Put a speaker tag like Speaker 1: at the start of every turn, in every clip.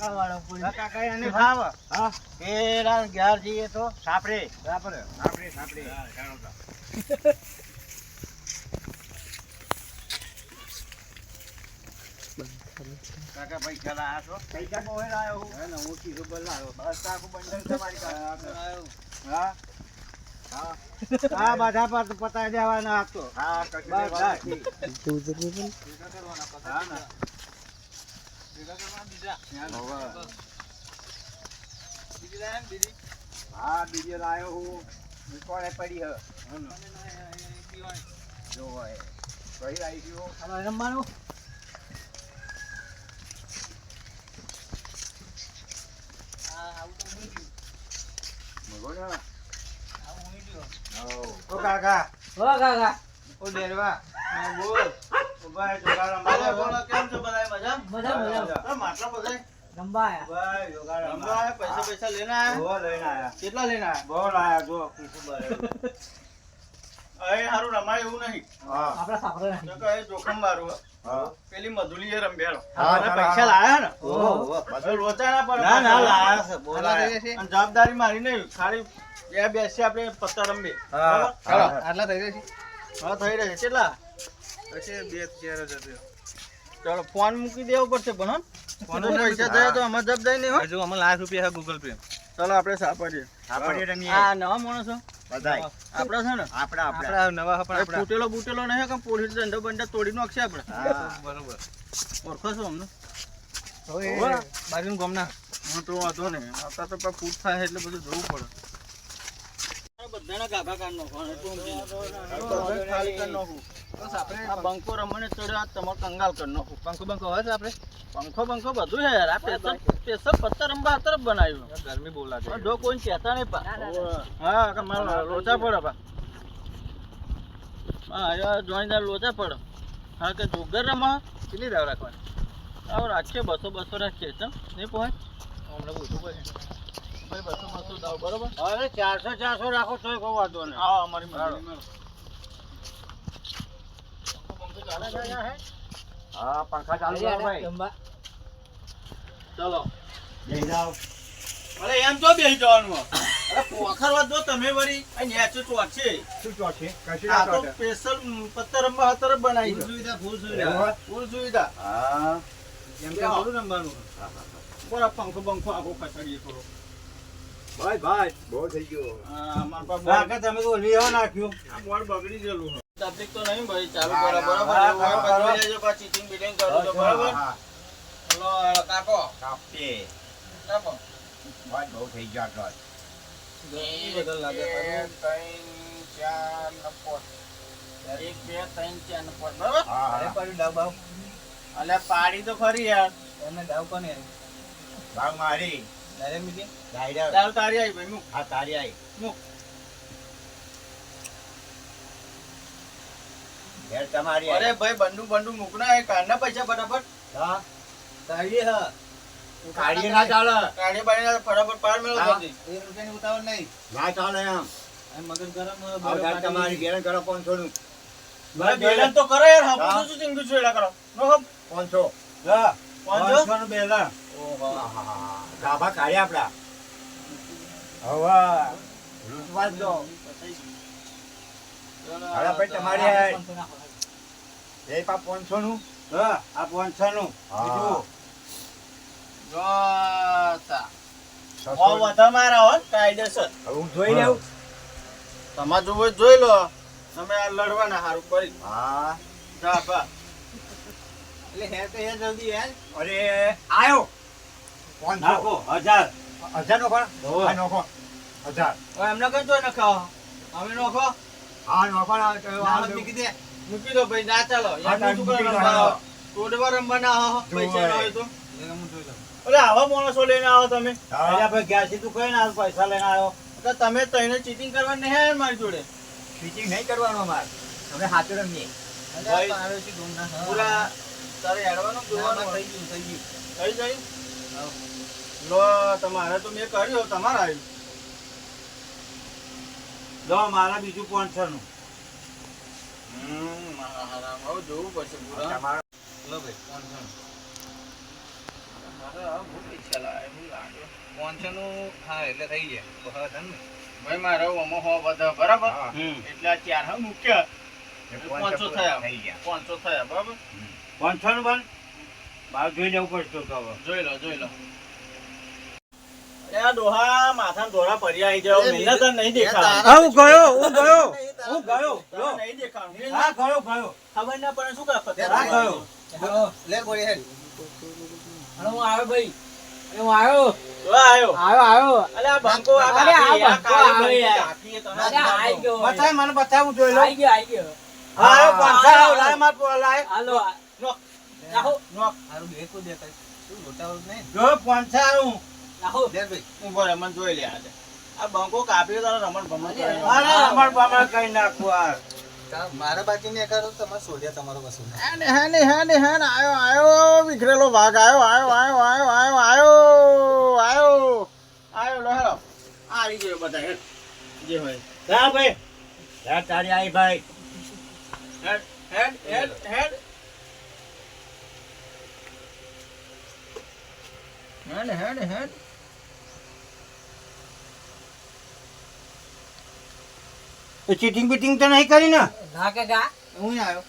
Speaker 1: લાકડાવાળો
Speaker 2: કાકા એને ભાવ.
Speaker 1: હા.
Speaker 2: પેલા ઘેર જઈએ તો સાપરે
Speaker 1: સાપરે.
Speaker 2: સાપરે સાપરે કાકા પૈસા લાયા છો પૈસા બહુ લાયો હું
Speaker 1: હે ને, હું કીધું બોલ લાવ્યો.
Speaker 2: બસ આખું બંડલ તમારી પાસે
Speaker 1: હા.
Speaker 2: હા
Speaker 1: હા, બધા પર પતાવી દેવાના આ
Speaker 2: હા કશું. હા. હા બીજી લાયો હું કોણે પડી હ જો હોય કઈ આવી ગયો
Speaker 1: હવે રમવાનું? કાકા.
Speaker 3: હો કાકા.
Speaker 1: ઓ ડેરવા. હા, બોલ ઊભા રહે, જોગાડ રમવા દે, બોલ.
Speaker 3: મજા મજા
Speaker 1: માટલા બધાય?
Speaker 3: રમવા
Speaker 1: ભાઈ, જોગાડ રમવા.
Speaker 4: રમવા પૈસા પૈસા લઈને આયા?
Speaker 1: બહુ લઈને આયા.
Speaker 4: કેટલા લઈને આયા?
Speaker 1: બહુ લાયા, જો, ખુશી
Speaker 4: હારું રમાય એવું નહીં
Speaker 1: હા,
Speaker 3: આપડા સાપરે
Speaker 4: તો એ જોખમ વાળું હા. પેલી મધુલી એ રંભેલો
Speaker 2: હા,
Speaker 4: પૈસા. લાયા ને
Speaker 1: ઓહો, લાયા છે?
Speaker 4: અને જવાબદારી મારી નહીં ખાલી બે બેસી આપણે પત્તા રમીએ
Speaker 1: હા.
Speaker 4: આટલા થઈ રહેશે હા થઈ રહેશે કેટલા ચલો ફોન મૂકી દેવો પડશે પણ.
Speaker 1: ફોન
Speaker 4: પૈસા થયા તો અમે જબ દઈ નહીં
Speaker 1: હજુ અમે લાખ રૂપિયા ગૂગલ પે
Speaker 4: ચાલો આપણે સાપડીએ.
Speaker 2: સાપડીએ રમીએ.
Speaker 4: આ નવા માણસો?
Speaker 2: બધાય.
Speaker 4: આપડા છે ને?
Speaker 2: આપડા આપડા
Speaker 1: નવા
Speaker 4: એ ફૂટેલો બૂટેલો નહીં કે પોલીસ દંડો બંડા તોડી નાખશે આપણે.
Speaker 2: હા
Speaker 1: બરોબર.
Speaker 4: ઓળખો છો અમને?
Speaker 1: હવે બાજુ ગમના.
Speaker 4: હું તો વાંધો નહીં. અત્યારે તો ફૂટ થાય એટલે બધું જોવું પડે. બધાના ગાભા કાઢ નાખો અને તું બધા ખાલી કરી નાખું આ બંકો રમણે ચડ્યો આ તમારે કંગાલ કરી નાખું
Speaker 1: પંખો બંખો હોય છે આપણે?
Speaker 4: પંખો બંખો બધું છે યાર. આ પેસર પેસર પત્તર રમવા આ બનાવ્યું.
Speaker 1: ગરમી બહુ લાગે.
Speaker 4: પણ કોઈ કહેતા નહીં પા. હા કે મારો લોચા પડે પા. હા યાર લોચા પડે. હા કે જોગર રમા
Speaker 1: કેટલી દાવ રાખવાની?
Speaker 4: આવો રાખીએ બસો બસો રાખીએ. ચમ નહીં પહોંચ?
Speaker 1: હમણાં પૂછવું પડે.
Speaker 4: ભાઈ બસો બસો બરોબર?
Speaker 1: હવે ચારસો ચારસો રાખો તોય કોઈ વાંધો નહીં.
Speaker 4: હા અમારી.
Speaker 2: હા પંખા ચાલુ કરો ભાઈ.
Speaker 4: ચલો.
Speaker 2: જઈ જાઓ.
Speaker 4: અરે એમ તો બેસી જવાનું. હો. અરે પોખરવા જો તમે વળી. આ નેચે ચોટ છે.
Speaker 2: શું ચોટશે કશું
Speaker 4: આ તો સ્પેશિયલ પત્તર રમવા બનાવી છે.
Speaker 1: સુવિધા ફૂલ
Speaker 2: એવું
Speaker 4: ફૂલ સુવિધા
Speaker 2: હા.
Speaker 1: એમ કેમ થોડું રમવાનું.
Speaker 4: બોલા પંખો બંખો આખો ખસડીએ થોડો
Speaker 2: ભાઈ ભાઈ બહુ થઈ ગયો.
Speaker 1: કાકા તમે તો લીહો નાખ્યું.
Speaker 4: આ બોર્ડ બગડી ગયેલું તકલીફ તો નહીં ભાઈ ચાલુ કરો બરાબર.
Speaker 1: હા,
Speaker 4: એવું હોય
Speaker 1: કરો,
Speaker 4: પછી ચીટિંગ બીટિંગ કરો તો બરાબર?
Speaker 2: હા.
Speaker 4: ચલો હેડો, કાપો
Speaker 2: ભાઈ બહુ થઈ ગયો આટલો
Speaker 1: બદલ લાગે
Speaker 4: ત્રણ, ચાર નપોટ. એક બે ત્રણ ચાર ને પાંચ બરાબર?
Speaker 2: હા
Speaker 1: અરે
Speaker 2: હા
Speaker 1: ડાવ
Speaker 4: અલ્યા પાડી તો ખરી યાર.
Speaker 1: એને ડાવ કોને?
Speaker 2: ભાગ મારી.
Speaker 1: ડાયરેક્ટ મીટી
Speaker 2: ડાયરેક્ટ
Speaker 4: ચાલ તારી આવી ભાઈ મૂક.
Speaker 2: હા તારી આવી.
Speaker 4: મૂક.
Speaker 2: ઘેર તમારી
Speaker 4: અરે ભાઈ બંડુ બંડુ મૂકના એ કાઢના પૈસા ફટાફટ.
Speaker 2: હા.
Speaker 1: તાળી હ.
Speaker 2: કાઢીએ ના ચાલે.
Speaker 4: કાઢી બાળી ફટાફટ પાર મેળવો જલ્દી.
Speaker 1: એક રૂપિયાની ઉતાવળ નહીં.
Speaker 2: ના ચાલે એમ.
Speaker 1: આ ગરમ હ,
Speaker 2: હવે તાર તમારી ઘેર કરો પાંચસો નું.
Speaker 4: બેલન તો કરો યાર હા કરો. નો હમ.
Speaker 2: પાંચસો.
Speaker 1: હા.
Speaker 2: ગાભા કાઢ્યા આપડા. હવે લૂંટવા જ. દો હવે ભાઈ તમારી એ પા પાંચસો નું
Speaker 1: હા. આ. બીજું
Speaker 4: હો કાયદેસર.
Speaker 2: હું જોઈ લઉં.
Speaker 4: તમારે જોવું જોઈ લો. તમે આ લડવાના સારું કરી.
Speaker 2: હા.
Speaker 4: જા
Speaker 1: એટલે હે તો હે જલ્દી હે.
Speaker 2: અરે આયો. પાંચસો
Speaker 1: નાખો હજાર.
Speaker 2: હજાર નો હા નોખો. હજાર.
Speaker 4: એમને કઈ જોઈ નખાવો? અમે નખો.
Speaker 2: હા નોખો ના તો આ
Speaker 1: નામ
Speaker 2: દઉં.
Speaker 1: મૂકી દે.
Speaker 4: મૂકી દો ભાઈ ના ચાલો.
Speaker 2: હા,
Speaker 4: એમ શું
Speaker 2: મૂકી
Speaker 4: કરે
Speaker 2: દો,
Speaker 4: રમવા
Speaker 2: હા.
Speaker 4: તોડવા રમવા ના આવો પૈસા ના હોય તો.
Speaker 1: એટલે હું જોઈ લઉં.
Speaker 4: અરે આવા માણસો લઈને આવો તમે.
Speaker 1: ભાઈ ગ્યાસી તું કઈ ના પૈસા લઈને આવ્યો
Speaker 4: તો તમે તઈને ચીટિંગ કરવા નહીં આવ્યા મારી જોડે.
Speaker 2: ચીટિંગ નહીં કરવાનું અમારે. તમે હાથે રમીએ.
Speaker 4: ભાઈ,
Speaker 1: આવે
Speaker 4: પૂરા તારે હેડવાનું
Speaker 1: થઈ ગયું થઈ ગયું.
Speaker 4: થઈ જાય લો તમારે તો મેં કર્યો તમારે આવ્યું
Speaker 1: લો મારા બીજું
Speaker 4: પોન્સરનું જોવું પડશે પૂરા.
Speaker 5: હા એટલે થઈ જાય
Speaker 4: ભાઈ મારો અમો હો બધા બરાબર? એટલે ચાર
Speaker 1: મુખ્ય
Speaker 4: પાંચસો થયા. પાંચસો થયા બરાબર?
Speaker 1: પાંચસો નું બન ભાવ જોઈ લેવું પડશે તો હવે.
Speaker 4: જોઈ લો જોઈ લો.
Speaker 1: મને બતાવું જોઈ લો લાય માર લાય.
Speaker 6: હાલો. રાહુ
Speaker 4: નો.
Speaker 5: હારું બે કો દેખાય શું મોટા નહીં
Speaker 1: જો પાંચસો આવ્યું
Speaker 6: રાહુ
Speaker 5: ભાઈ
Speaker 4: મને જોઈ લે આજે. આ બંકો કાપ્યો તારો રમણ ભમણ કરે.
Speaker 1: અરે અમાર કઈ નાખું આ
Speaker 5: મારા બાકી ને કરો તમારે શોધ્યા તમારો વસૂલ
Speaker 4: હેને, હેને, હેને, હેને, આયો, આયો, વિખરેલો વાઘ આયો, આયો, આયો, આયો, આયો, આયો, આયો. આયો, લો, હેલો. આવી ગયો બધા. જે હોય.
Speaker 1: જા ભાઈ જા તારી આઈ ભાઈ
Speaker 4: હેડ, હેડ, હેડ, હેડ. હેડ, હેડ, હેડ.
Speaker 1: ચીટિંગ બીટિંગ તો નહીં કરી ને?
Speaker 6: ના કાકા
Speaker 5: હું આવ્યો.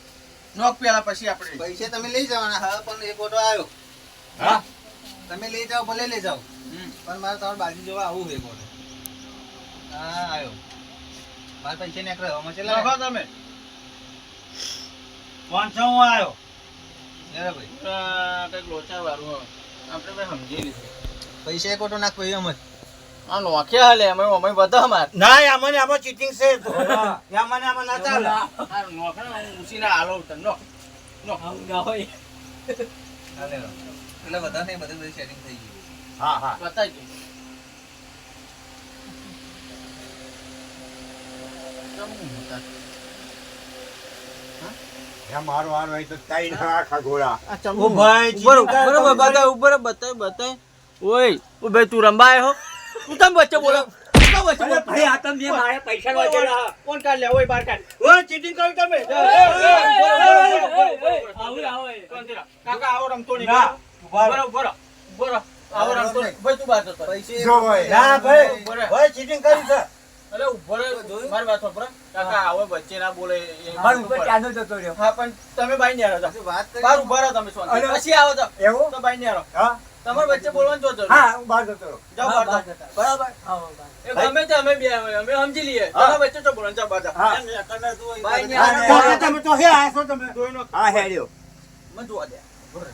Speaker 4: નોક પેલા પછી આપણે.
Speaker 5: પૈસે તમે લઈ જવાના. હા પણ એક ઓટો આવ્યો.
Speaker 1: હા?
Speaker 5: તમે લઈ જાઓ ભલે લઈ જાઓ.
Speaker 4: હમ.
Speaker 5: પણ મારે તમારે બાજુ જોવા આવું છે એક ઓટો. હા આવ્યો. મારે પૈસા ને એકલા હવામાં ચલા
Speaker 4: નાખો તમે.
Speaker 1: પાંચસો હું આવ્યો.
Speaker 5: લે ભાઈ.
Speaker 4: કંઈક લોચા વાળું. આપણે ભાઈ સમજી લીધું.
Speaker 5: પૈસા એક ઓટો નાખો એમ જ.
Speaker 4: આ નોખ્યા હાલે અમે અમે બધા માર
Speaker 1: ના આમાં આમાં ચીટિંગ છે. આમાં ને આમાં ના ચાલે.
Speaker 4: આ નોખા ઉસીને હાલો તને
Speaker 6: આવું ના. હોય.
Speaker 5: એટલે બધા ને બધું બધું સેટિંગ થઈ ગયું.
Speaker 1: હા હા.
Speaker 4: બતાવી દે.
Speaker 1: હે મારો હાર હોય તો તાઈ આખા ઘોડા ઓ ભાઈ,
Speaker 4: ઉપર ઉપર બતાય ઉપર બતાય બતાય ઓય ઓ ભાઈ તું રંબાય હો તું તમ વચ્ચે બોલો તું તમ વચ્ચે
Speaker 1: અરે
Speaker 4: બોલો
Speaker 1: ભાઈ આ તમે જે મારે પૈસા વાંચેલા
Speaker 4: કોણ કાઢ લે ઓય બાર કાઢ
Speaker 1: ઓ ચીટિંગ કર્યું તમે
Speaker 6: આવું આવું
Speaker 4: કાકા આવો રમતો નહીં બરો બરો બરો આવો રમતો. ભાઈ તું બાર તો
Speaker 5: પૈસા
Speaker 1: જો ભાઈ ના ભાઈ ભાઈ ચીટિંગ કરી છે
Speaker 4: અરે ઊભો રહે. મારી વાત સાંભળો. કાકા આવો વચ્ચે ના બોલે એ
Speaker 6: ઉપર. ચાંદો જતો રહ્યો
Speaker 4: હા પણ તમે બાઈ ને
Speaker 5: શું વાત કરી
Speaker 4: બાર ઊભા રહો તમે શાંતિ. પછી આવો તો
Speaker 1: એવું
Speaker 4: તો બાઈ ને આરો
Speaker 1: હા
Speaker 4: તમારે વચ્ચે બોલવાનું જોતો
Speaker 1: હા હું બહાર જતો રહું.
Speaker 4: જાઓ બહાર
Speaker 6: જતા.
Speaker 4: બરાબર
Speaker 6: હા બહાર.
Speaker 4: એ ગમે તે અમે બે અમે સમજી લઈએ
Speaker 1: હા.
Speaker 4: વચ્ચે તો બોલવાનું જાઓ બહાર.
Speaker 1: હા.
Speaker 4: તમે તું
Speaker 6: બાઈ ને
Speaker 1: તમે તો હે તમે. હા હેડ્યો
Speaker 4: મને જોવા દે. બરાબર.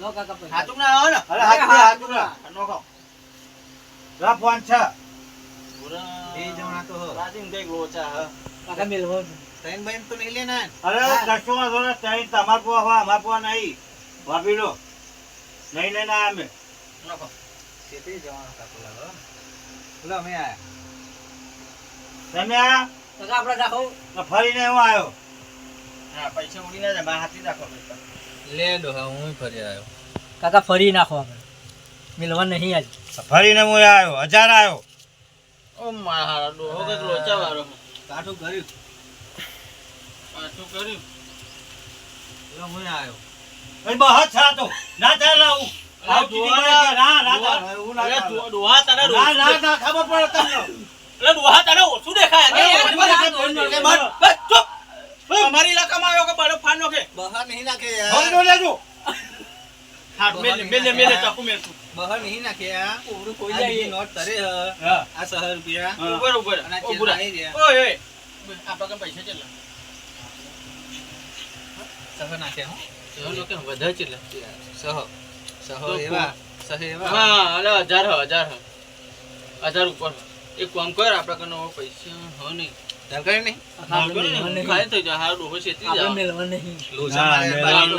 Speaker 4: લો
Speaker 6: કાકા
Speaker 1: પૈસા
Speaker 4: હાથું ના આવો ને.
Speaker 1: અરે હાથું ના.
Speaker 4: નોખો.
Speaker 1: લાવ પાંચ છ.
Speaker 5: બે જણા તો હો.
Speaker 4: રાજીન કંઈક લોચા હા.
Speaker 6: કાકા મેલવો
Speaker 5: ત્રણ બહેન તો નહીં લેના
Speaker 1: અરે કશું વાંધો નહીં. ત્રણ તમાકુ હવા અમાર પર નહીં. ભાભી લો નહીં નહીં ના અમે.
Speaker 4: નોખો.
Speaker 5: છેતરી જવાના કાકો લાવો. બોલો અમે આયા.
Speaker 1: તમે આ
Speaker 6: કાકા આપણે રાખો.
Speaker 1: ફરીને હું આવ્યો
Speaker 4: હા પૈસા ઉડી ના જાય મારા હાથથી રાખો પૈસા.
Speaker 5: લે ડોહા હું ફરી આવ્યો.
Speaker 6: કાકા ફરી નાખો આપણે. મિલવા નહીં આજ.
Speaker 1: ફરીને હું આવ્યો હજાર આવ્યો.
Speaker 4: ઓ મારા ડોહો કે લોચા વાળો.
Speaker 5: કાઠું કર્યું.
Speaker 4: કાઠું કર્યું.
Speaker 5: એટલે હું આવ્યો. નહીં નાખે
Speaker 1: ફોન
Speaker 5: યાર
Speaker 1: લેજો.
Speaker 4: હા મેલે મેલે મેલે ચાકુ મેલ
Speaker 5: બહાર નહીં નાખે યાર.
Speaker 6: ઓવડું કોઈ જાય.
Speaker 5: નોટ તરે આ સહર રૂપિયા.
Speaker 4: ઉપર ઉપર
Speaker 5: અને આ
Speaker 4: ઉભું
Speaker 5: ચેલા
Speaker 4: રહે.
Speaker 5: નહીં રહ્યા.
Speaker 4: ઓય ઓય. આપણા કામ પૈસા ચેલા
Speaker 5: સહ નાખે હો.
Speaker 4: સહ લોકો વધારે ચેલા
Speaker 5: સહ સહ એવા. સહ એવા.
Speaker 4: હા અલે હજાર હ હજાર હ. હજાર ઉપર. એક કામ કર આપડા કને પૈસા હો નહીં.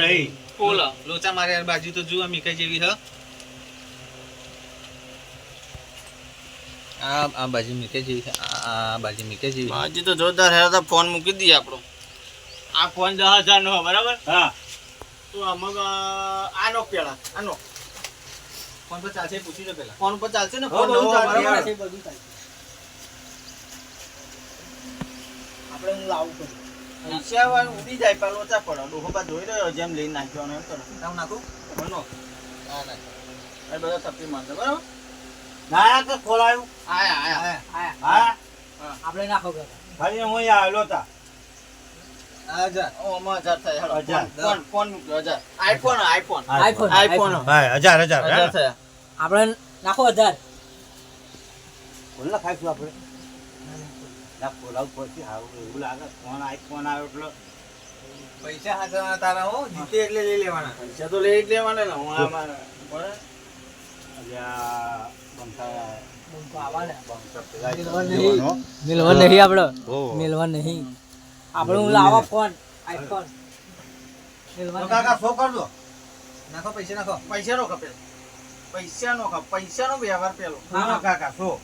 Speaker 4: નહીં
Speaker 5: લોચા મારે બાજુ તો જુઓ મીઠાઈ જેવી હ. આ આ બાજુ મીઠાઈ જેવી આ આ બાજુ મીઠાઈ જેવી. છે.
Speaker 4: તો જોરદાર હે તો ફોન મૂકી દઈએ આપણો. આ ફોન દસ હજાર નો બરાબર?
Speaker 1: હા.
Speaker 4: તો આમાં આનો પેલા આનો.
Speaker 5: ફોન પર ચાલશે પૂછી લો પેલા.
Speaker 4: ફોન પર ચાલશે ને ફોન. બરાબર?
Speaker 2: છે, બધું. આપણે હું લાવું છું.
Speaker 4: પૈસા ઉડી જાય પેલો ઓછા પડો. ડોહો બા જોઈ રહ્યો જેમ લઈને નાખ્યો એમ કરો
Speaker 5: તાવ નાખું?
Speaker 4: બનો
Speaker 5: હા ના.
Speaker 4: એ બધા તપી માંગે બરાબર?
Speaker 1: ના તો ખોલાયું.
Speaker 4: આયા આયા.
Speaker 2: આયા.
Speaker 1: હા?
Speaker 2: આપણે નાખો ઘરે.
Speaker 1: ખાલી હું અહીંયા આવેલો હતા
Speaker 5: આ જા
Speaker 4: ઓ માં હજાર થાય હેડો.
Speaker 1: હજાર.
Speaker 4: ફોન ફોન હજાર. IPhone iPhone.
Speaker 2: IPhone,
Speaker 4: iPhone.
Speaker 1: હજાર હજાર.
Speaker 4: હજાર
Speaker 2: આપણે નાખો હજાર.
Speaker 1: ખાઈશું આપણે? ના ખોલાવું પછી એવું લાગે ફોન આઈ ફોન આવ્યો એટલે
Speaker 5: પૈસા હાથમાં તારા હો જીતે એટલે લઈ લેવાના.
Speaker 4: પૈસા તો લઈ જ લેવાના ને હું આમાં બરાબર?
Speaker 1: અલ્યા બંકા
Speaker 2: બંકો આવવાના.
Speaker 1: બંકા પેલા
Speaker 2: મેલવા
Speaker 1: જવાનો.
Speaker 2: નહીં. મેલવા નહીં આપણે
Speaker 1: હો.
Speaker 2: મેલવા નહીં. આપણે હું લાવવા ફોન આઈફોન. મેલવા
Speaker 1: તો
Speaker 2: નહીં.
Speaker 1: કાકા શું કરજો?
Speaker 5: નાખો પૈસા નાખો.
Speaker 4: પૈસા નો ખપે પૈસા નો ખપે પૈસા નો વ્યવહાર પેલો.
Speaker 1: ના કાકા શું?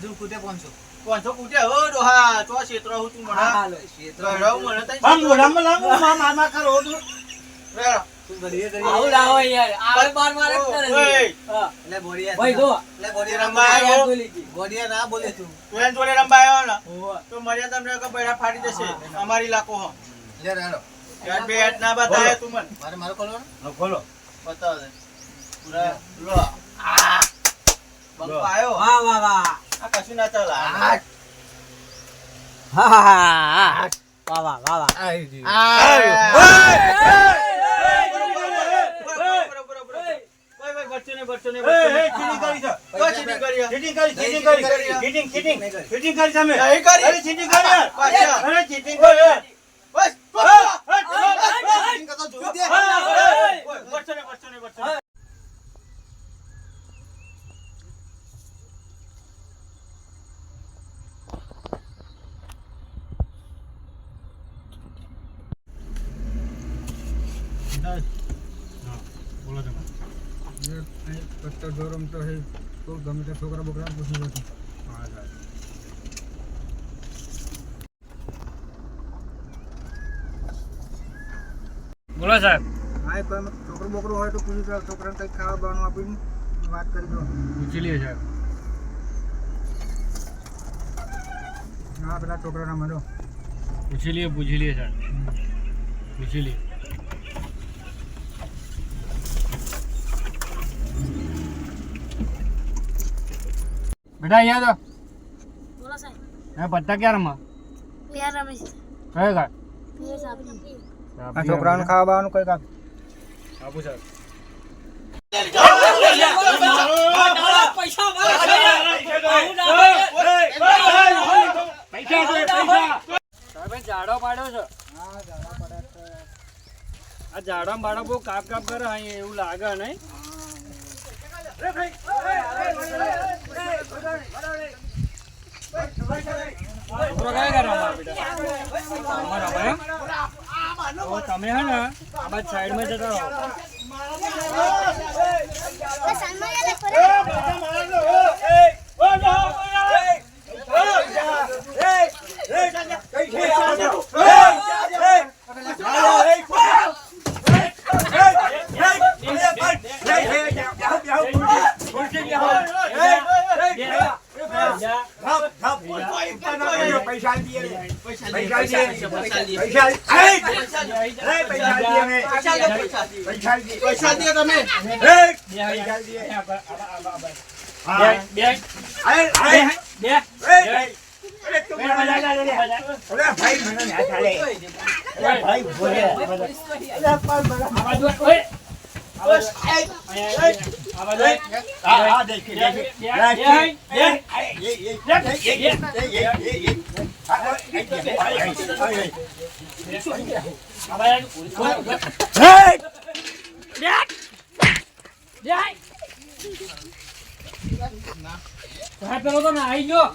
Speaker 5: હજુ કુદે પહોંચો.
Speaker 4: પાંચસો કૂટ્યા હો ડોહા ચો ક્ષેત્ર હું તું
Speaker 2: હા,
Speaker 4: મને
Speaker 2: હાલો.
Speaker 4: ગળાવ મને તઈ
Speaker 1: આમ મોઢામાં લાવો માર માર માર કરો તો
Speaker 4: રેડો.
Speaker 2: આવું લાવો યાર. આવે બાર મારે જ કરે છે.
Speaker 4: ઓય.
Speaker 2: હા.
Speaker 5: લે બોડિયા
Speaker 2: ભાઈ જો.
Speaker 5: લે બોડિયા
Speaker 4: રંબા આવ્યો.
Speaker 5: બોડિયા ના બોલે તું.
Speaker 4: તું જોડે રમવા આવ્યો ને તો મર્યાદા તમને કે બૈરા ફાડી જશે અમારી લાકો હો.
Speaker 5: લે રાડો
Speaker 4: યાર બે હાથ ના બતાવે તું મને.
Speaker 5: મારે મારો
Speaker 1: ખોલો ખોલો.
Speaker 4: બતાવ દે. પૂરા. લો. આ. બંકો આવ્યો
Speaker 2: વાહ વાહ વાહ.
Speaker 4: આ કશું ના ચાલે.
Speaker 2: હા. હા હા. વાહ વાહ વાહ વાહ.
Speaker 5: આવી ગયું
Speaker 1: એ, એ, ચીટિંગ કરી છે. ચીટિંગ કરી, ચીટિંગ કરી, ચીટિંગ, ચીટિંગ, ચીટિંગ કરી તમે.
Speaker 4: નહીં તો
Speaker 1: ગમે ચીટિંગ છોકરા બોકરા
Speaker 4: પૂછી
Speaker 5: દે
Speaker 2: બોલો સાહેબ.
Speaker 7: હા કોઈ છોકરો બોકરો હોય તો પૂછી લો છોકરાને કંઈક ખાવા બાવાનું આપીને વાત કરી દો.
Speaker 2: પૂછી લઈએ સાહેબ.
Speaker 7: હા પેલા છોકરાના મળો.
Speaker 2: પૂછી લઈએ પૂછી લઈએ સાહેબ. પૂછી લઈએ બેટા અહીંયા તો.
Speaker 8: બોલો સાહેબ.
Speaker 2: હે પત્તા ક્યાં રમવા?
Speaker 8: યાર રમેશ
Speaker 2: કયો કા
Speaker 8: આપી
Speaker 7: આ છોકરાને ખાવા બાવાનું કઈ કાપ
Speaker 2: આપું સાહેબ. જાડો પાડ્યો છે. આ જાડો બાડો બહુ કાપ કાપ કરે એવું લાગે નહીં. છોકરો હે ને આ બેટા? આમાં જતા એમ?
Speaker 4: પૈસા
Speaker 3: આપી દે પૈસા
Speaker 4: આપી દે પૈસા આપી
Speaker 3: દે પૈસા
Speaker 4: આપી દે પૈસા
Speaker 3: દે તમે
Speaker 4: પૈસા દે
Speaker 3: હા બે અરે બે
Speaker 4: અરે તું અરે ભાઈ મને ના
Speaker 3: ચાલે
Speaker 4: અરે ભાઈ
Speaker 3: બોલે અરે પણ મને આવાજ
Speaker 4: ઓય ઓય પેલો તો
Speaker 3: નાઈ ગયો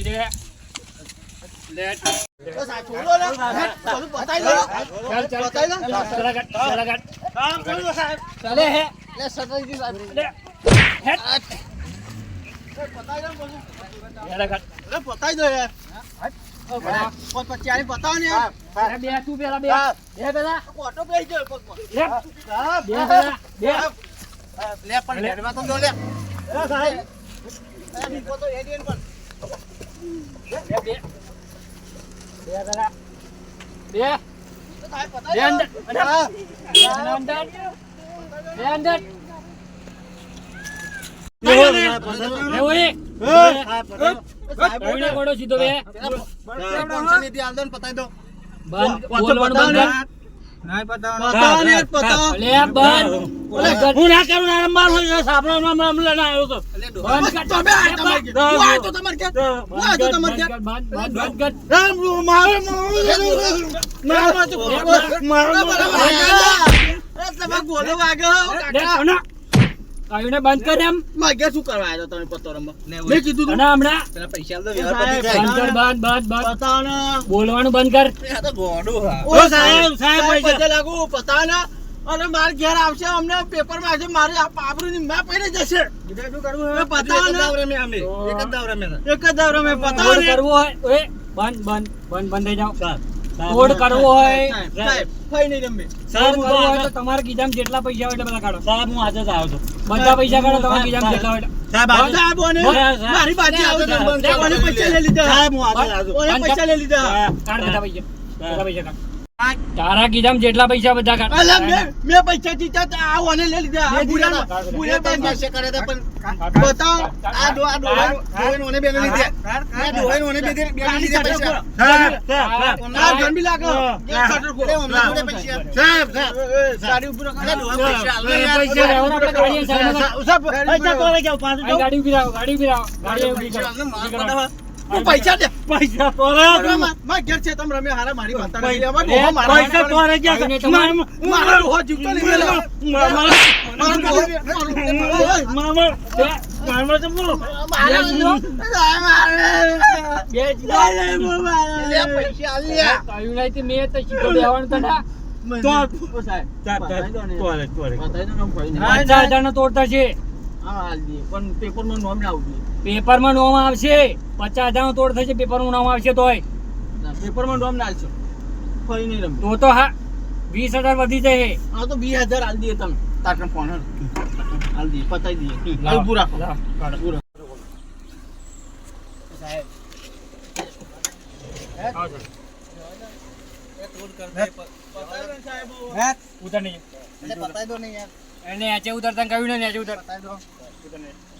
Speaker 4: લે પતાઈ દો યાર પત પછી ને
Speaker 3: બે તું પેલા બે બે પેલા
Speaker 4: ઓટો પે ગયો
Speaker 3: લે. બે પેલા બે
Speaker 4: લે પણ હેડમાં તો જો લે સાહેબ એ બીકો તો એડિયન પણ
Speaker 3: બે બે બે બે
Speaker 4: ની હાલ દો ને પતાઈ દો
Speaker 3: બંધ બોલવાનું બંધ. કર.
Speaker 4: પતાવો
Speaker 3: લે બંધ હું ના કરું ના રમવાનું હોય સાબરો ના મામલા ના આવ્યો તો. બંધ કર
Speaker 4: તમે આ તમારે તો તમારે ઘેર. આ તો તમારે
Speaker 3: બંધ બંધ કર
Speaker 4: રામ મારો, મારો, મારો, મારો, મારો, એ
Speaker 3: કાયુને બંધ કર એમ.
Speaker 4: મારે ઘેર શું કરવા આવ્યો તમે પત્તો રમવા? મેં કીધું તું.
Speaker 3: ના હમણાં
Speaker 4: સાહેબ,
Speaker 3: બંધ કર બંધ બંધ બંધ.
Speaker 4: પતાવો ને.
Speaker 3: બોલવાનું બંધ કર.
Speaker 4: ઓ સાહેબ, સાહેબ, પૈસા. લાગુ, પતાનો. અને માર ઘેર આવશે અમને પેપરમાં આવશે મારે આ પાબરૂની માં પડી જશે. એ પતાવો અમે એક જ દાવરે મે એક
Speaker 3: જ દાવરે મે
Speaker 4: ને.
Speaker 3: કરવું હોય ઓએ બંધ બંધ બંધ બંધ થઈ જાઓ. તોડ કરવો હોય
Speaker 4: સાહેબ, સાહેબ, નહીં રમે.
Speaker 3: તોડ કરવો હોય તો તમારા ગીજામાં જેટલા પૈસા હોય એટલા બધા કાઢો સાહેબ હું આજે જ આવ્યો છું બધા પૈસા કાઢો તમારા કીધામ જેટલા હોય.
Speaker 4: સાહેબ, ઓને
Speaker 3: સાહેબ,
Speaker 4: મારી બાજી આવું
Speaker 3: સાહેબ,
Speaker 4: ઓને પૈસા લઈ લીધા. ઓને પૈસા લઈ લીધા.
Speaker 3: કાઢ બધા પૈસા બધા પૈસા કાઢ તારા કીધા જેટલા પૈસા બધા કાઢ
Speaker 4: મેં- મેં પૈસા જીત્યા આ ઓને લઈ લીધા. બુઢા- બુઢા પાસે બતાવો. આ ડો- આ ડોહાનો- ડોહાનો ઓને બેને લીધા. આ ડોહાનો ઓને બેને- બેને લીધા પૈસા. લાગે. સાહેબ, સાહેબ. એ, ગાડી ઊભી રાખો. આ ડોહા પૈસા.
Speaker 3: પૈસા. સાઈડમાં કર. અહીં ગાડી ઊભી રાખો ગાડી ઊભી રાખો. ગાડી ઊભી કરો કરો.
Speaker 4: તું પૈસા દે. અરે, મા- મારા ઘેર છે, તમે રમ્યા હારા, મારી વાત નથી. અમારા મારા
Speaker 3: પૈસા
Speaker 4: મારા-
Speaker 3: કાઢીને
Speaker 4: મારા ડોહા જીવતો નહીં પેલા. મારા- મારા ડોહા- મારા-
Speaker 3: બે- કાયું નહીં તે મેં તો સીધો બેહવાનું તો ના. પચાસ હજારનો તોડ થશે પેપરમાં નોમ આવશે પચાસ હજારનો તોડ થશે પેપરમાં નોમ આવશે તોય તો તો હા વીસ હજાર વધી જશે લાવો, તો તો આવો સર. ઉતર તમે એને નીચે ઉતરતા કહ્યું ને નીચે ઉતર ઉતર નહીં. તું નીચે ઉતર નીચે ઉતર. ઉતર. ઉતર. ઉતર.
Speaker 4: પતાઈ દો ને સાહેબ હવે.
Speaker 3: આ
Speaker 4: દો ને હવે.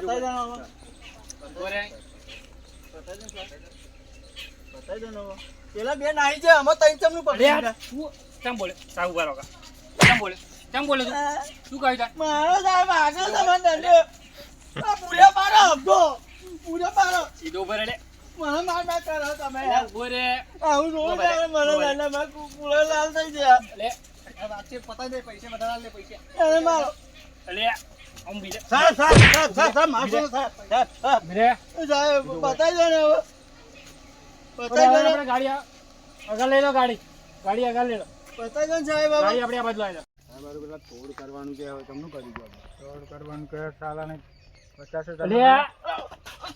Speaker 4: દો ને હવે. પેલા. બે નાઈ છે. અમે ત્રણ ચમનું પકડી
Speaker 3: કેમ બોલે? સાહુ ઊભા કા. કેમ બોલે? કેમ બોલે તું? શું કહ્યું
Speaker 4: મારો સાહેબ આગળ તમે દંડો. આ પૂર્યા મારો હપ્તો. પૂરા પાડો
Speaker 3: સીધો ઊભો રહે લે.
Speaker 4: મને માર માર કરો તમે.
Speaker 3: રહે
Speaker 4: આવું રોજ આવે મને. દંડા માં પૂરા લાલ થઈ ગયા.
Speaker 3: લે
Speaker 4: અરે મારો.
Speaker 3: લે આમ બીજે
Speaker 4: સાહેબ, સાહેબ, સાહેબ, સાહેબ, સાહેબ, મારશો. સાહેબ, સાહેબ.
Speaker 3: બીજે
Speaker 4: સાહેબ, બતાઈ દો ને હવે. બતાઈ દે
Speaker 3: આપણે ગાડી આગળ લઈ લો ગાડી ગાડી આગળ લઈ લો
Speaker 4: બતાઈ દો ને સાહેબ હવે.
Speaker 3: ગાડી આપણે આ બાજુ લાવી લો લે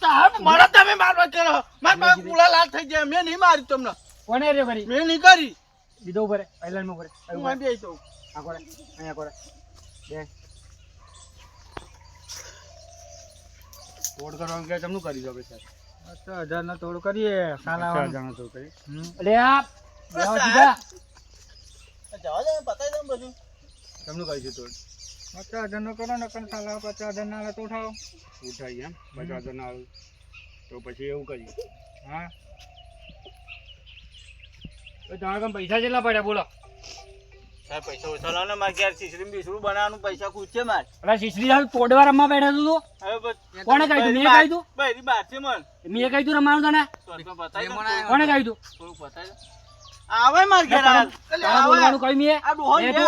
Speaker 4: સાહેબ, મારો તમે મારવા કરો. માર પાસે લાલ થઈ ગયા. મેં નહીં મારી તમને.
Speaker 3: કોને રે કરી
Speaker 4: મેં નહીં કરી.
Speaker 3: સીધો ઊભો રહે આઈલેન્ડમાં
Speaker 4: હું અહીં બેસી જાઉં.
Speaker 3: આ કોરે અહીંયા કોરે બે. તોડ કરવાનું કે તમને કરી દો
Speaker 4: પચાસ હજાર નો તોડ કરીએ સાલા
Speaker 3: જાણો તો કરી એટલે આ બેહો સીધા.
Speaker 4: જવા દે પતાવી દે બધું.
Speaker 3: તમને કરીશું તોડ?
Speaker 4: પચાસ હજાર કરો ને પણ સાલા પચાસ હજાર ના તો ઉઠાવો.
Speaker 3: ઉઠાઈ એમ પચાસ હજાર ના તો પછી એવું કરીએ.
Speaker 4: હા.
Speaker 3: તો તમારે પૈસા કેટલા પડ્યા બોલો.
Speaker 4: સાહેબ પૈસા ઓછા લાવો ને મારે ઘેર ખીચડી બીસડું બનાવવાનું પૈસા ખૂટશે મારે.
Speaker 3: અલા શીશડી સાહેબ તોડવા રમવા બેઠા તું?
Speaker 4: હવે બસ-
Speaker 3: કોણે કહ્યું તું? મેં કહ્યું તું?
Speaker 4: મન.
Speaker 3: મેં કહ્યું તું રમવાનું તને?
Speaker 4: તો તો
Speaker 3: કોણે કહ્યું તું?
Speaker 4: બતાવી આવે માર ઘેર આવે. એટલે
Speaker 3: તારે
Speaker 4: આવે.
Speaker 3: બોલવાનું કહ્યું મેં?
Speaker 4: આ ડોહન બે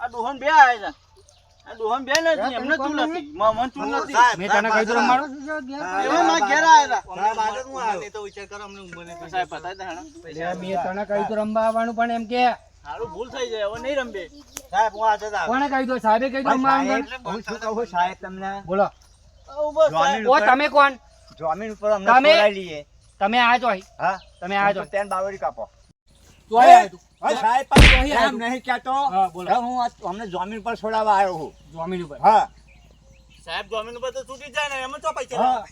Speaker 4: આ ડોહન બે આવે છે. આ ડોહન બે એમને તું નથી. મન તું નથી.
Speaker 3: મેં તને કહ્યું તું રમવાનું
Speaker 4: એવા માર ઘેર આવ્યા
Speaker 2: સાહેબ, આજે હું આવ્યો.
Speaker 4: તો વિચાર કરો અમને ઊંઘને તો સાહેબ બતાવી દે હેણે.
Speaker 3: તને કહ્યું તું રમવા આવવાનું પણ એમ કે.
Speaker 4: હારું ભૂલ થઈ જાય હવે નહીં રમબે
Speaker 2: સાહેબ હું આજે જ
Speaker 3: કોણે કહ્યું તું? સાહેબે કહ્યું તું રમવા આવવાનું?
Speaker 2: હું શું કહું સાહેબ તમને?
Speaker 3: બોલો.
Speaker 4: આવું બસ સાહેબ.
Speaker 2: જમીન
Speaker 3: ઓ તમે કોણ?
Speaker 2: જમીન ઉપર અમને લઈએ.
Speaker 3: તમે આ જોઈ
Speaker 2: હા?
Speaker 3: તમે આ જો
Speaker 2: તેન બાવળી કાપો.
Speaker 3: તું અહીં આવ્યો
Speaker 2: સાહેબ પણ
Speaker 3: અહીં આવ્યો.
Speaker 2: એમ નહીં કહેતો.
Speaker 3: હા
Speaker 2: હા, હું અમને જમીન પર છોડાવવા આવ્યો છું.
Speaker 3: જમીન ઉપર.
Speaker 2: હા.
Speaker 4: સાહેબ જમીન ઉપર તો છૂટી જાય ને એમાં તો પૈસા
Speaker 2: હા.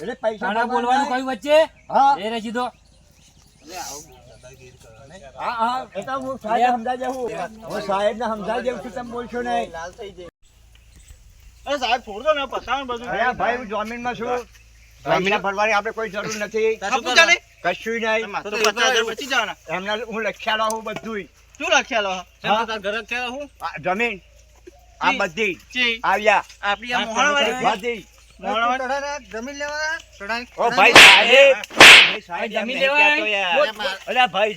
Speaker 2: એટલે પૈસા
Speaker 3: બોલવાનું કયું વચ્ચે?
Speaker 2: હા.
Speaker 3: એ રહી દો
Speaker 2: હા હા. એ તો હું સાહેબ સમજાઈ જાઉં. હું સાહેબ ને સમજાઈ જાઉં છું તમે બોલશો નહીં.
Speaker 4: લાલ થઈ જાય. અરે સાહેબ છોડ દો ને પતાવો બધું.
Speaker 2: અરે ભાઈ હું જમીનમાં છું. પૈસા ભરવાની આપણે કોઈ જરૂર નથી કશું નહીં
Speaker 4: તો બચી જવાના
Speaker 2: એમને હું લખ્યા હું બધું
Speaker 4: શું લખ્યા લો ઘર લખ્યા હું
Speaker 2: જમીન આ બધી આવ્યા
Speaker 4: આપણી આ મોહણવાળી
Speaker 2: બધી
Speaker 4: જમીન લેવાના
Speaker 2: ઓ ભાઈ સાહેબ
Speaker 3: જમીન લેવા.
Speaker 2: અલા ભાઈ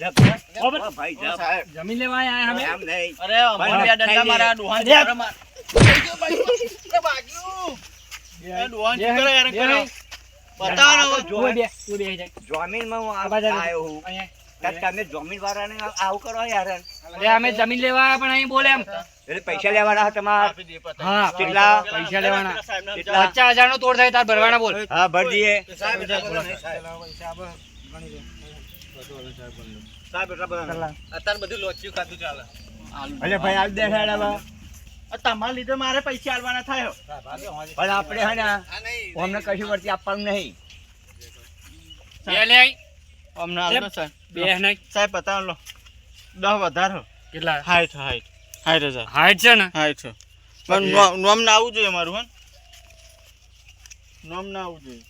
Speaker 3: ઓ
Speaker 2: ભાઈ
Speaker 4: સાહેબ
Speaker 3: જમીન લેવા આયા અમે
Speaker 2: એમ નહીં
Speaker 4: અરે અમોને ડંડા મારા ડોહાન મારા માર એ
Speaker 3: બે
Speaker 4: કરે યાર કરો
Speaker 2: જમીન વાળાને આવું કરો યાર
Speaker 3: અરે અમે જમીન લેવા પણ અહીં બોલે એમ.
Speaker 2: એટલે પૈસા લેવાના હતા તમારે?
Speaker 4: આપી દે પતાવી.
Speaker 3: હા.
Speaker 2: કેટલા?
Speaker 3: પૈસા લેવાના. પચાસ હજાર નો તોડ થાય તાર ભરવાના બોલ.
Speaker 2: હા ભરી દઈએ.
Speaker 4: સાહેબ એટલા બધા અત્યારે બધું લોચ્યું ખાધું ચાલે.
Speaker 2: અરે ભાઈ આવી દે હેડ હવે.
Speaker 4: આ તમારા લીધે મારે પૈસા આલવાના થાય.
Speaker 2: પણ આપણે હે ને અમને કશું વર્તી આપવાનું નહીં.
Speaker 4: અમને આલો સાહેબ.
Speaker 3: બે નહીં
Speaker 4: સાહેબ બતાવો લો. દસ વધારો
Speaker 3: કેટલા?
Speaker 4: હાઈટ હાઈટ હાઈટ હજાર.
Speaker 3: હાઈટ છે ને?
Speaker 4: હાઈટ છે પણ નોમ ના આવવું જોઈએ મારું હે નોમ ના આવવું જોઈએ.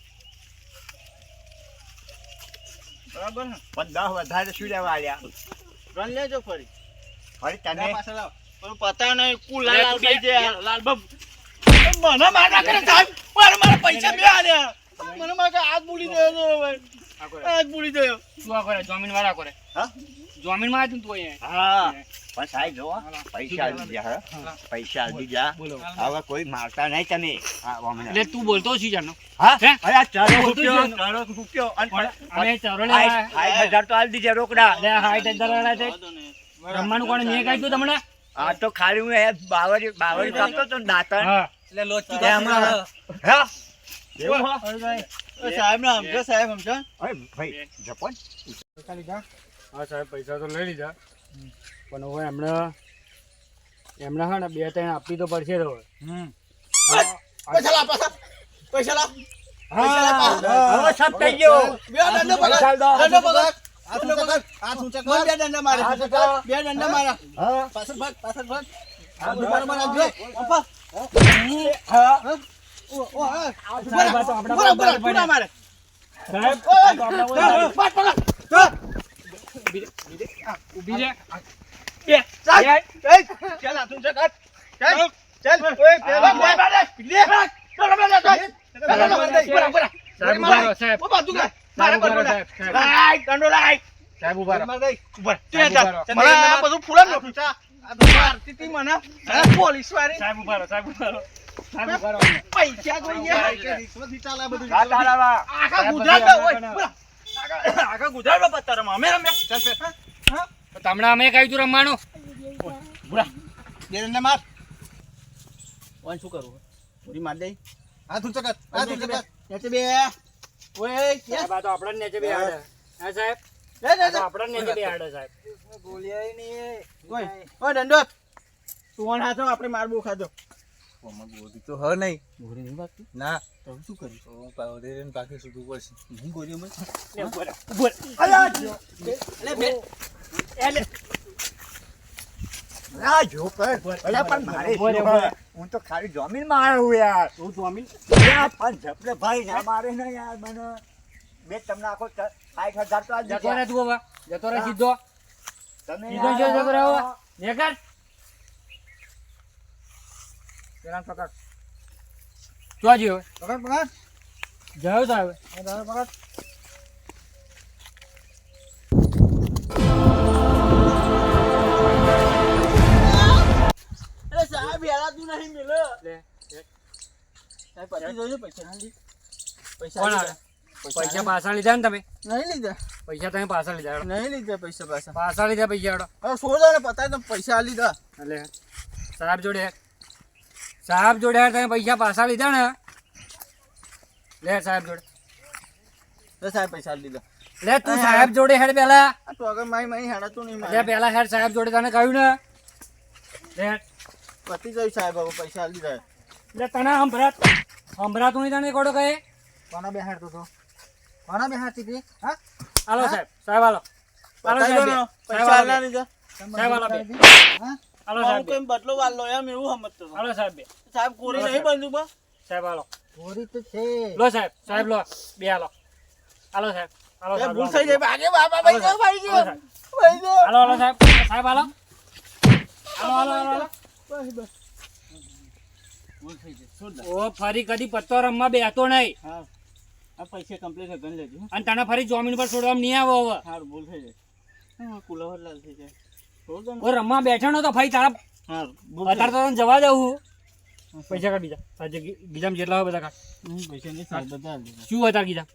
Speaker 4: બરાબર
Speaker 2: પણ દસ વધારે શું લેવા આવ્યા
Speaker 4: રન લેજો ફરી.
Speaker 2: ફરી તને?
Speaker 4: પાછળ આવો. પતા નહીં કુ લાલ થઈ જાય. લાલ બબ મને મારા કરે સાહેબ. મારે મારા પૈસા બે આલે. મને માર હાથ બુડી દે છે હાથ બુડી દે.
Speaker 3: શું આ કરે જમીન વાળા કરે.
Speaker 2: હા?
Speaker 3: જમીનમાં તું અહીંયા.
Speaker 2: હા. પણ સાહેબ જો પૈસા આવી ગયા પૈસા આવી
Speaker 3: જા
Speaker 2: હવે કોઈ મારતા નહીં તમે.
Speaker 3: એટલે તું બોલતો શું જાનો
Speaker 2: હા? અરે
Speaker 3: ચારો
Speaker 2: રૂપિયો
Speaker 3: જ
Speaker 2: રૂપિયો અને
Speaker 3: ચારો
Speaker 2: ચરો
Speaker 3: લેવા
Speaker 2: હજાર તો આલ દીજે રોકડા.
Speaker 3: લે હાઈટ હજાર વાળા છે. રમવાનું કોણ? મેં કહ્યું તું તમને?
Speaker 2: આ તો ખાલી હું એ બાવરી બાવરી કાપતો તો દાતણ એટલે લોચી હા એવું હો?
Speaker 4: સાહેબ ને સમજો સાહેબ સમજો
Speaker 2: અરે ભાઈ જપન
Speaker 3: હા સાહેબ પૈસા તો લઈ લીધા પણ હવે એમણે એમણે હા ને બે ત્રણ આપવી તો પડશે તો હવે.
Speaker 4: પૈસા લા પાછા પૈસા હા
Speaker 2: હવે સબ થઈ ગયો
Speaker 4: બે દંડો
Speaker 2: પગાર.
Speaker 4: દંડો પકડ કર હાથ ઊંચા કર. બે દંડા મારે. બે દંડા મારા.
Speaker 2: હા?
Speaker 4: પાછળ ભાગ પાછળ ભાગ. આ દુકાનમાં નાખજો પપ્પા
Speaker 2: હા?
Speaker 4: ઓ ઓ હા
Speaker 3: સાહેબ, આ
Speaker 4: બરાબર, બરાબર, મારે.
Speaker 3: સાહેબ આ તો આપણા પર-
Speaker 4: પાટ પકડ બે ચાલ. ચાલ હાથ ઊંચા ચાલ ચાલ. ઓય પેલા મારે લે ચાલ મારે બરાબર
Speaker 3: સાહેબ ઊભા સાહેબ.
Speaker 4: ઓ બાજુ કર તે તો તી
Speaker 2: હા.
Speaker 4: હા?
Speaker 3: તો તમને અમે કહ્યું તું રમવાનું?
Speaker 4: માર. શું કરું? પૂરી માર દઈ હાથ ઊંચો કર હાથ ઊંચો કર. બે. ઓય
Speaker 3: સાહેબ આ તો આપણા નેચે બે હાડે. હા સાહેબ?
Speaker 4: લે લે
Speaker 3: આ તો આપણા જ નેચે બે હાડે, સાહેબ
Speaker 4: ગોલિયાય નહીં ઓય ઓય દંડો તું હાથો આપણે માર ખાધો.
Speaker 5: આમાં ગોળી તો હ નહીં.
Speaker 4: ઘોડી નહીં વાગતી
Speaker 5: ના.
Speaker 4: તો શું કરી
Speaker 5: તો પાવડે ને પાકી છૂટવું પડશે.
Speaker 4: હું ગોળી અમે
Speaker 2: ના જો. પર અલા પણ મારે? હું તો ખાલી જમીનમાં આવ્યો યાર.
Speaker 3: તું
Speaker 2: જમીન? પણ જપલે ભાઈ ના મારે ને યાર મને. બે તમને આખો સાઠ હજાર તો
Speaker 3: જતો રહે. તું હવે. જતો રહે સીધો.
Speaker 2: તમે
Speaker 3: સીધો જો જતો રહે હવે. નેકર પેલા પકડ. જો જીઓ
Speaker 4: પકડ પકડ.
Speaker 3: જાવ
Speaker 4: સાહેબ પકડ. યાર તું નહીં મિલે
Speaker 3: લે
Speaker 4: પૈસા
Speaker 3: પાછા લીધા ને તમે?
Speaker 4: નહીં લીધા
Speaker 3: પૈસા તમે પાછા લીધા
Speaker 4: નહીં લીધા પૈસા પાછા
Speaker 3: પાછા લીધા પૈસા હેડો.
Speaker 4: સોજો ને પતાય તો પૈસા લીધા
Speaker 3: એટલે સાહેબ જોડે હેડ. સાહેબ જોડે હેડ, તમે પૈસા પાછા લીધા ને? લે સાહેબ જોડે.
Speaker 4: તો સાહેબ પૈસા લીધા
Speaker 3: લે તું સાહેબ જોડે હેડ પેલા.
Speaker 4: તો આગળ માય મારી હેડાતું નહીં
Speaker 3: લે પેલા હેડ સાહેબ જોડે તને કહ્યું ને. લે હેડ.
Speaker 4: પતી જઈ સાહેબ હવે પૈસા આલી દીધા
Speaker 3: એટલે તને હંભરાત હંભરાતું નહીં તને કોડો કહે?
Speaker 4: કોના બેહાડતો તો? કોના બેહાડતી હતી? હા?
Speaker 3: હાલો સાહેબ સાહેબ હાલો. હાલો સાહેબ
Speaker 4: પૈસા આલા
Speaker 3: હાલો.
Speaker 4: નહીં જા
Speaker 3: સાહેબ હાલો બે.
Speaker 4: હા?
Speaker 3: હાલો સાહેબ
Speaker 4: કેમ બદલો વાલો એમ એવું સમજતો.
Speaker 3: હાલો સાહેબ બે.
Speaker 4: સાહેબ કોરી નહીં બંધુકમાં
Speaker 3: સાહેબ હાલો.
Speaker 4: કોરી તો છે.
Speaker 3: લો સાહેબ સાહેબ લો. બે હાલો. હાલો સાહેબ હાલો સાહેબ
Speaker 4: ભૂલ થઈ જાય. ભાગે બાબા ભાઈ ગયો ભાઈ ગયો
Speaker 3: હાલો
Speaker 4: ભાઈ ગયો
Speaker 3: હાલો હાલો સાહેબ સાહેબ હાલો. હાલો હાલો હાલો.
Speaker 4: બસ બસ.
Speaker 3: ઓ ફરી કદી પત્તો રમવા બેતો નહીં.
Speaker 4: હા. આ પૈસા કમ્પ્લીટ કરી લેજો
Speaker 3: અને તને ફરી જમીન પર છોડવામાં નહીં આવો હવે.
Speaker 4: હારું બોલ થઈ જાય કુલાવર લાલ થઈ જાય.
Speaker 3: ઓ રમવા બેઠાનો તો ફરી તારા
Speaker 4: હા
Speaker 3: અત્યારે તો જવા દઉં પૈસા કાઢ બીજા આજે ગીજામ જેટલા હોય બધા કાઢ.
Speaker 4: પૈસા નહીં બધા
Speaker 3: શું
Speaker 4: આલી દીધા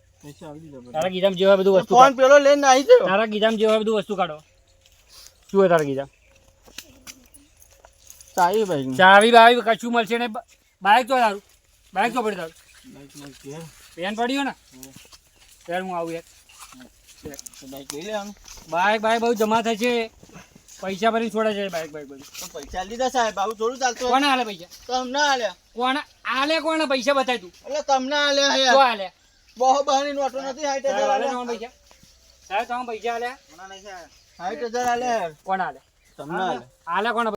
Speaker 3: તારા ગીજામ જેવા બધું વસ્તુ
Speaker 4: ફોન. પેલો લઈને આવી
Speaker 3: તારા ગીજામ જેવા બધું વસ્તુ કાઢો. શું હોય તારા ગીજામ?
Speaker 4: સાઈ બાઈક
Speaker 3: ચાવી બાઈક કશું મળશે ને બાઈક તો તારું. બાઈક તો પડી તારું. પેન પડ્યો ને? ત્યારે હું આવું યાર
Speaker 4: બાઈક
Speaker 3: બાઈક બહુ જમા થશે પૈસા ભરી છોડે છે બાઈક બાઈક બધું.
Speaker 4: પૈસા લીધા સાહેબ. આવું થોડું ચાલતું.
Speaker 3: કોને હાલે પૈસા?
Speaker 4: તમને આલ્યા
Speaker 3: કોને? આલે કોને પૈસા બતાય તું?
Speaker 4: એટલે તમને આલ્યા હે.
Speaker 3: શું હાલે
Speaker 4: બહુ બહારની નોટો નથી
Speaker 3: સાહેબ
Speaker 4: હજાર
Speaker 3: તમારા પૈસા? સાહેબ તમારા પૈસા હાલે
Speaker 4: સાઠ હજાર આલ્યા
Speaker 3: કોણ હાલે
Speaker 4: તમને આલે.
Speaker 3: હાલે કોને